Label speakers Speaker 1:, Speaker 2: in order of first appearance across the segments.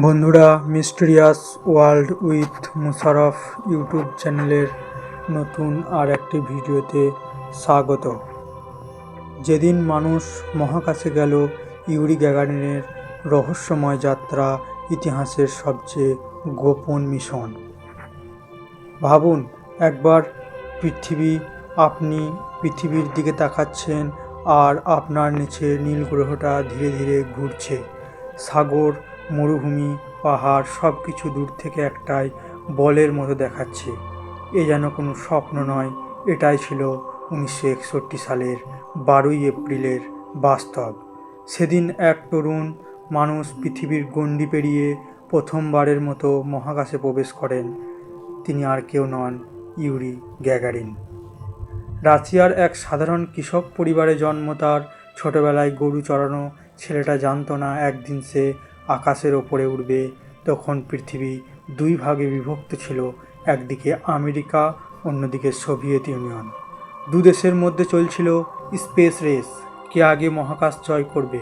Speaker 1: বন্ধুরা, mysterious world with Musharraf YouTube চ্যানেলের নতুন আর একটি ভিডিওতে স্বাগত। যেদিন মানুষ মহাকাশে গেল, ইউরি গ্যাগারিনের রহস্যময় যাত্রা ইতিহাসের সবচেয়ে গোপন মিশন। ভাবুন, একবার পৃথিবী আপনি পৃথিবীর দিকে তাকাচ্ছেন আর আপনার নিচে নীল গ্রহটা ধীরে ধীরে ঘুরছে। সাগর মরুভূমি, পাহাড় সব কিছু দূর থেকে একটাই বলের মতো দেখাচ্ছে। এ যেন কোনো স্বপ্ন নয়, এটাই ছিল উনিশশো একষট্টি সালের বারোই এপ্রিলের বাস্তব। সেদিন এক তরুণ মানুষ পৃথিবীর গণ্ডি পেরিয়ে প্রথমবারের মতো মহাকাশে প্রবেশ করেন। তিনি আর কেউ নন, ইউরি গ্যাগারিন। রাশিয়ার এক সাধারণ কৃষক পরিবারে জন্ম, তার ছোটবেলায় গরু চড়ানো ছেলেটা জানত না, একদিন সে আকাশের ওপরে উঠবে তখন পৃথিবী দুই ভাগে বিভক্ত ছিল, একদিকে আমেরিকা, অন্যদিকে সোভিয়েত ইউনিয়ন। দু দেশের মধ্যে চলছিল স্পেস রেস, কে আগে মহাকাশ জয় করবে।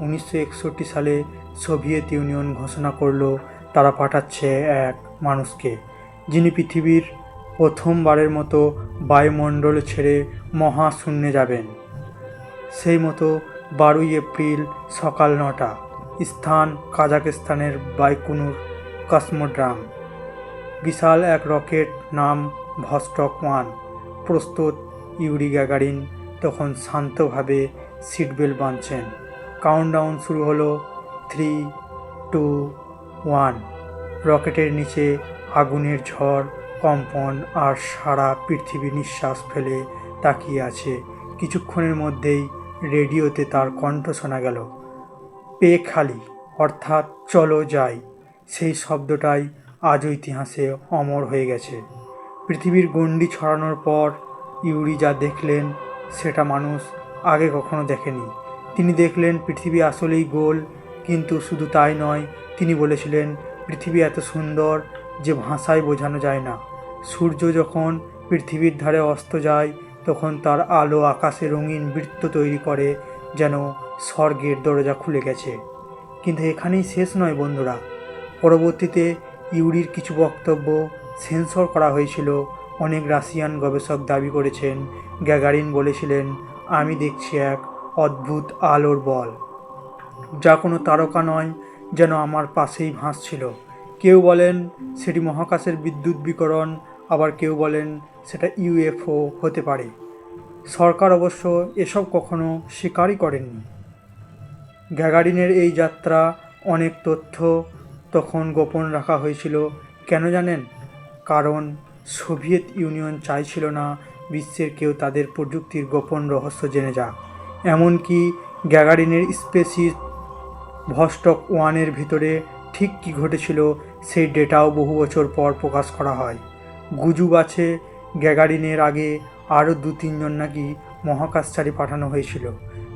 Speaker 1: উনিশশো একষট্টি সালে সোভিয়েত ইউনিয়ন ঘোষণা করল, তারা পাঠাচ্ছে এক মানুষকে, যিনি পৃথিবীর প্রথমবারের মতো বায়ুমণ্ডল ছেড়ে মহাশূন্যে যাবেন। সেই মতো বারোই এপ্রিল সকাল নটা স্থান কাজাকিস্তানের বাইকুনুর কসমোড্রাম। বিশাল এক রকেট নাম ভস্টক ওয়ান। প্রস্তুত ইউরি গ্যাগারিন তখন শান্তভাবে সিটবেল্ট বাঁধছেন। কাউন্টডাউন শুরু হলো থ্রি, টু, ওয়ান। রকেটের নিচে আগুনের ঝড়, কম্পন আর সারা পৃথিবী নিঃশ্বাস ফেলে তাকিয়ে আছে। কিছুক্ষণের মধ্যেই রেডিওতে তার কণ্ঠ শোনা গেল। পে খালি, অর্থাৎ চলো যাই। সেই শব্দটাই আজও ইতিহাসে অমর হয়ে গেছে। পৃথিবীর গণ্ডি ছড়ানোর পর ইউরি যা দেখলেন, সেটা মানুষ আগে কখনো দেখেনি। তিনি দেখলেন পৃথিবী আসলেই গোল, কিন্তু শুধু তাই নয়, তিনি বলেছিলেন, পৃথিবী এত সুন্দর যে ভাষায় বোঝানো যায় না। সূর্য যখন পৃথিবীর ধারে অস্ত যায়, তখন তার আলো আকাশে রঙিন বৃত্ত তৈরি করে, যেন স্বর্গের দরজা খুলে গেছে। কিন্তু এখানেই শেষ নয় বন্ধুরা। পরবর্তীতে ইউরির কিছু বক্তব্য সেন্সর করা হয়েছিল। অনেক রাশিয়ান গবেষক দাবি করেছেন, গ্যাগারিন বলেছিলেন, আমি দেখছি এক অদ্ভুত আলোর বল। যা কোনো তারকা নয়, যেন আমার পাশেই ভাসছিল। কেউ বলেন সেটি মহাকাশের বিদ্যুৎ বিকরণ, আবার কেউ বলেন সেটা ইউএফও হতে পারে। সরকার অবশ্য এসব কখনো স্বীকারই করেননি। গ্যাগারিনের এই যাত্রা অনেক তথ্য তখন গোপন রাখা হয়েছিল। কেন জানেন? কারণ সোভিয়েত ইউনিয়ন চাইছিল না বিশ্বের কেউ তাদের প্রযুক্তির গোপন রহস্য জেনে যাক। এমনকি গ্যাগারিনের স্পেসিস ভস্টক ওয়ানের ভিতরে ঠিক কী ঘটেছিল সেই ডেটাও বহু বছর পর প্রকাশ করা হয়। গুজব আছে, গ্যাগারিনের আগে আরও দু তিনজন নাকি মহাকাশচারী পাঠানো হয়েছিল,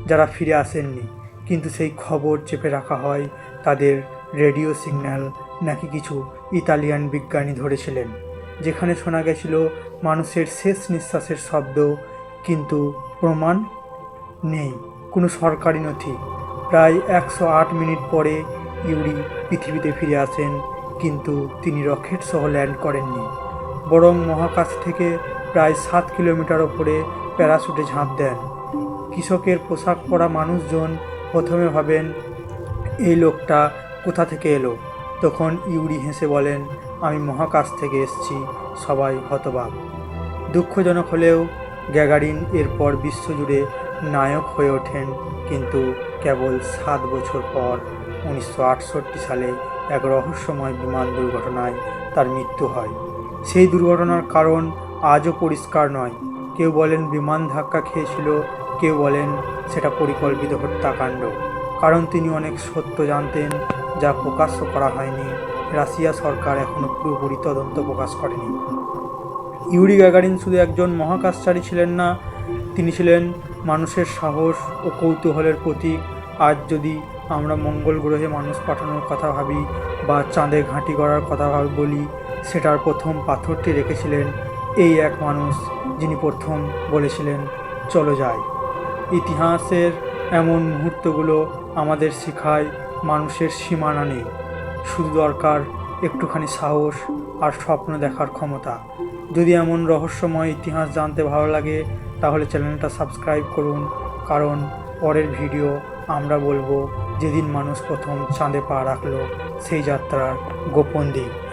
Speaker 1: যারা ফিরে আসেননি। কিন্তু সেই খবর চেপে রাখা হয় তাদের রেডিও সিগন্যাল নাকি কিছু ইতালিয়ান বিজ্ঞানী ধরেছিলেন, যেখানে শোনা গেছিল মানুষের শেষ নিঃশ্বাসের শব্দ, কিন্তু প্রমাণ নেই, কোনো সরকারি নথি। প্রায় একশো আট মিনিট পরে ইউরি পৃথিবীতে ফিরে আসেন, কিন্তু তিনি রকেট সহ ল্যান্ড করেননি। বরং মহাকাশ থেকে প্রায় সাত কিলোমিটার ওপরে প্যারাশুটে ঝাঁপ দেন। কৃষকের পোশাক পরা মানুষজন প্রথমে ভাবেন, এই লোকটা কোথা থেকে এলো? তখন ইউরি হেসে বলেন, আমি মহাকাশ থেকে এসেছি, সবাই হতবাক। দুঃখজনক হলেও গ্যাগারিন এরপর বিশ্বজুড়ে নায়ক হয়ে ওঠেন, কিন্তু কেবল সাত বছর পর, উনিশশো আটষট্টি সালে এক রহস্যময় বিমান দুর্ঘটনায় তার মৃত্যু হয়। সেই দুর্ঘটনার কারণ আজও পরিষ্কার নয়। কেউ বলেন, বিমান ধাক্কা খেয়েছিল কেউ বলেন সেটা পরিকল্পিত হত্যাকাণ্ড, কারণ তিনি অনেক সত্য জানতেন যা প্রকাশ্য করা হয়নি। রাশিয়া সরকার এখনও পুরোপুরি তদন্ত প্রকাশ করেনি। ইউরি গ্যাগারিন শুধু একজন মহাকাশচারী ছিলেন না, তিনি ছিলেন মানুষের সাহস ও কৌতূহলের প্রতীক। আজ যদি আমরা মঙ্গল গ্রহে মানুষ পাঠানোর কথা ভাবি বা চাঁদে ঘাঁটি করার কথা ভাবি বলি, সেটার প্রথম পাথরটি রেখেছিলেন এই এক মানুষ যিনি প্রথম বলেছিলেন, চলো যাই। ইতিহাসের এমন মুহূর্তগুলো আমাদের শেখায় মানুষের সীমানা নেই। শুধু দরকার একটুখানি সাহস আর স্বপ্ন দেখার ক্ষমতা। যদি এমন রহস্যময় ইতিহাস জানতে ভালো লাগে, তাহলে চ্যানেলটা সাবস্ক্রাইব করুন, কারণ পরের ভিডিও আমরা বলব যেদিন মানুষ প্রথম চাঁদে পা রাখল সেই যাত্রার গোপন দিক।